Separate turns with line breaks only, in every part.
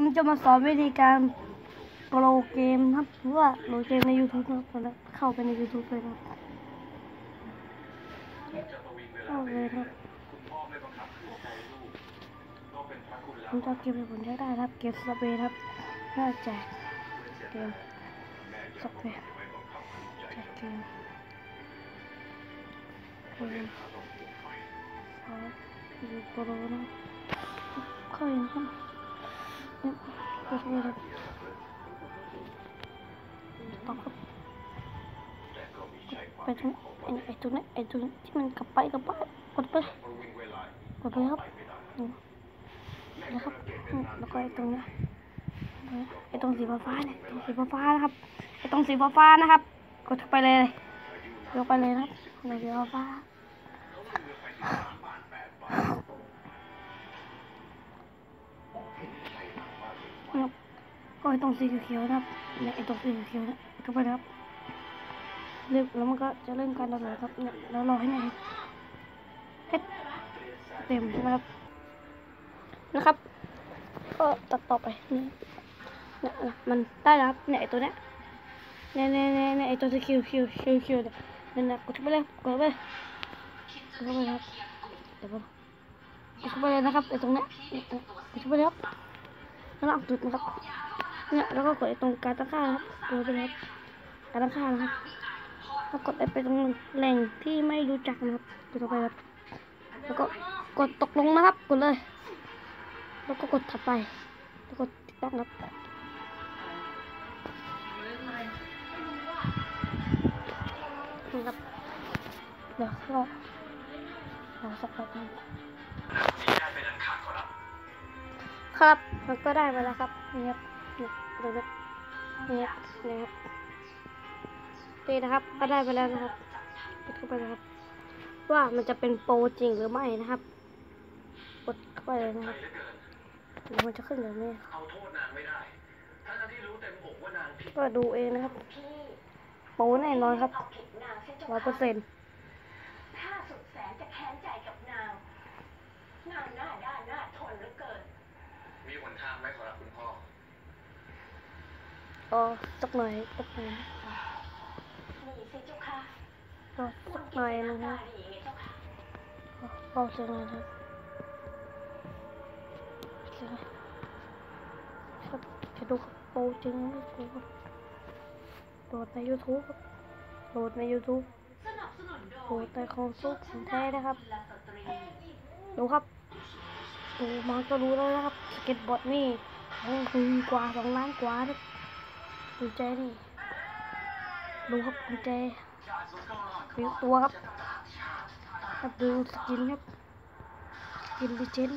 ผมจะมาสอนวิธีการโปรเกมครับหรือว่าโหลดเกมใน YouTube นะครับเข้าไปใน YouTube เลยครับเข้าเลยครับผมจะเกมผมจะได้ครับ เกมสเปนครับน่าจกเกมสเปนแจกเกมเกมครับยูโปรนะ กดเลยครับต่อครับไปตรงไอ้ตรงนี้ไอ้ตรงที่มันกลับไปกลับไปกดไปกดไปครับนะครับแล้วก็ไอ้ตรงนี้ไอ้ตรงสีฟ้าเนี่ยตรงสีฟ้านะครับไอ้ตรงสีฟ้านะครับ กดเข้าไปเลยยกไปเลยนะครับในสีฟ้า ตรงสีเขียวๆนะครับเนี่ยไอตรงสีเขียวๆเนี่ยเข้าไปนะครับเรียบแล้วมันก็จะเริ่มการดาวน์โหลดครับเนี่ยแล้วรอให้หน่ยเฮ็ดเต็มนะครับนะครับ ก็ตัดต่อไปนี่เนี่ยมันได้แล้วครับเนี่ยไอตัวเนี้ยเนี่ยเนี่ยเนี่ยเน่ไอตัวสีเขียวเขียวเขียวเขียวเนี่ยเนี่ยกดไปเลยกดไปเลยกดเข้าไปเลยครับเดี๋ยวกดไปเลยนะครับไอ้ตรงเนี้ยเนี่ยเนี่ยกดไปเลยครับแล้วเราจุดนะครับ เนี่ยแล้วก็กดไอ้ตรงการตั้งค่าครับกดไปเลยครับการตั้งค่านะครับแล้วกดไปตรงแหล่งที่ไม่รู้จักนะครับกดเข้าไปครับแล้วก็กดตกลงนะครับกดเลย แล้วก็กดถัดไปแล้วกดติดตั้งครับครับเดี๋ยวรอรอสักแป๊บนึงครับมันก็ได้มาแล้วครับนี่ครับ นี่ดูนะนี่ครับนี่ครับนี่นะครับ ก็ได้ไปแล้วนะครับกดเข้าไปนะครับ ว่ามันจะเป็นโปรจริงหรือไม่นะครับ กดเข้าไปเลยนะครับเดี๋ยวมันจะขึ้นแบบนี้
เอาโทษนางไม่ได้ทั้งที่รู้เต็มอกว่านางผิด
ก็ดูเองนะครับ โปรแน่นอนครับร้อยเปอร์เซ็นต์
ข้าสุดแสนจะแค้นใจกับนางนางหน้าด้านหน้าทนเหลือเกิน
มีหนทางไหมขอรับคุณพ่อ
ก็สักหน่อยสักหน่อย
นี่สิเจ้า
ก็สักหน่อยนะครับ
ดีไงเจ้าค่ะ
พอเสียงหน่อยนะครับเสียงหน่อยครับจะดูครับโปรจริงไม่โปรครับโหลดใน YouTube ครับโหลดใน YouTube
สนับโห
ลดในของซุปของแท้นะครับ
รี
ดูครับ ดูมาก็รู้แล้วนะครับ สเก็ตบอร์ดนี่สองคืนกว่าสองล้านกว่าครับ กุญแจนี่ดูครับกุญแจฟิวตัวครับครับดูสกินครับสกินดิเจน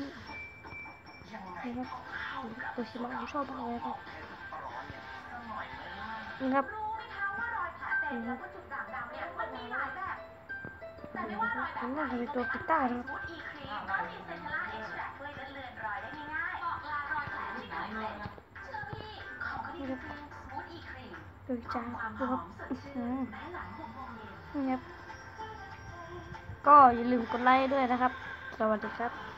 นี่ครับตัวชิมาผมชอบมากเลยครับนี่ครับนี่ครับผมน่าจะเป็นตัวกีตาร์นะครับ
ฟูดอีครับ ครีม
ดูจาน
ความห
ดู
อ
ครับนี่ครับ ก็อย่าลืมกดไลค์ด้วยนะครับ สวัสดีครับ